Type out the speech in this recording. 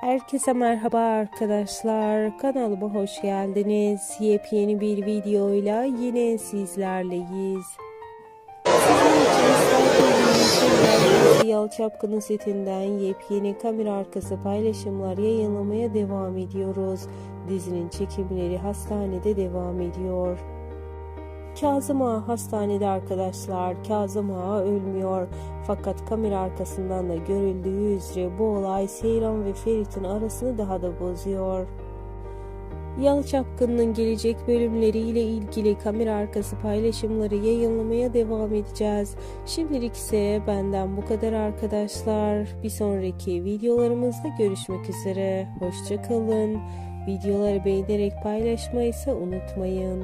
Herkese merhaba arkadaşlar. Kanalıma hoş geldiniz. Yepyeni bir videoyla yine sizlerleyiz. Yal Çapkını setinden yepyeni kamera arkası paylaşımlar yayınlamaya devam ediyoruz. Dizinin çekimleri hastanede devam ediyor. Kazım Ağa hastanede arkadaşlar. Kazım Ağa ölmüyor. Fakat kamera arkasından da görüldüğü üzere bu olay Seyran ve Ferit'in arasını daha da bozuyor. Yalı Çapkın'ın gelecek bölümleriyle ilgili kamera arkası paylaşımları yayınlamaya devam edeceğiz. Şimdilik ise benden bu kadar arkadaşlar. Bir sonraki videolarımızda görüşmek üzere. Hoşçakalın. Videoları beğenerek paylaşmayı ise unutmayın.